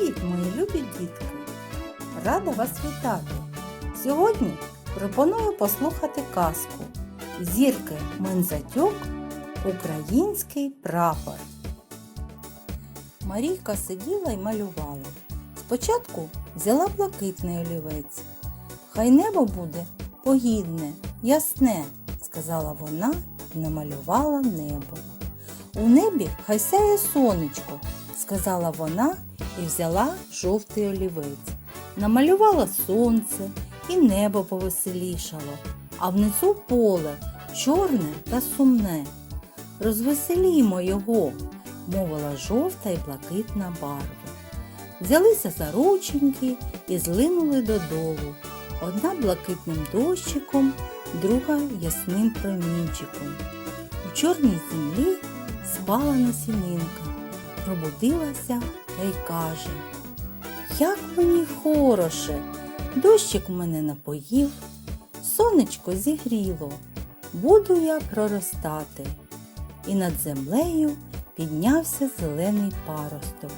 Привіт, мої любі дітки! Рада вас вітати! Сьогодні пропоную послухати казку Зірки Мензатюк Український прапор. Марійка сиділа і малювала. Спочатку взяла блакитний олівець. Хай небо буде погідне, ясне, сказала вона і намалювала небо. У небі хай сяє сонечко, сказала вона і взяла жовтий олівець. Намалювала сонце і небо повеселішало, а внизу поле чорне та сумне. Розвеселімо його, мовила жовта і блакитна барва. Взялися за рученьки і злинули додолу. Одна блакитним дощиком, друга ясним промінчиком. У чорній землі спала насінинка, пробудилася та й каже Як мені хороше, дощик мене напоїв, сонечко зігріло, буду я проростати. І над землею піднявся зелений паросток.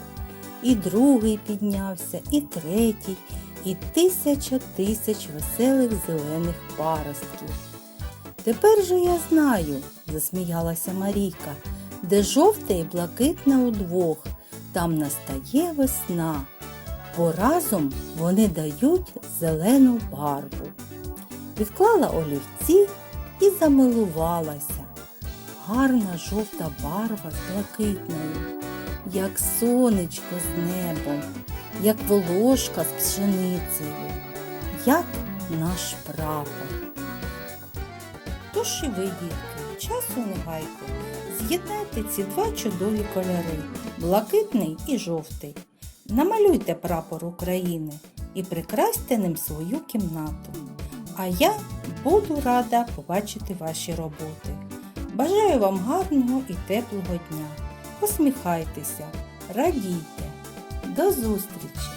І другий піднявся, і третій, і тисяча тисяч веселих зелених паростків. Тепер же я знаю, засміялася Марійка, де жовте і блакитне удвох, там настає весна, бо разом вони дають зелену барву. Відклала олівці і замилувалася. Гарна жовта барва з блакитною, як сонечко з небом, як волошка з пшеницею, як наш прапор. Тож і ви, часу не гайте, з'єднайте ці два чудові кольори блакитний і жовтий. Намалюйте прапор України і прикрасьте ним свою кімнату. А я буду рада побачити ваші роботи. Бажаю вам гарного і теплого дня. Посміхайтеся, радійте. До зустрічі!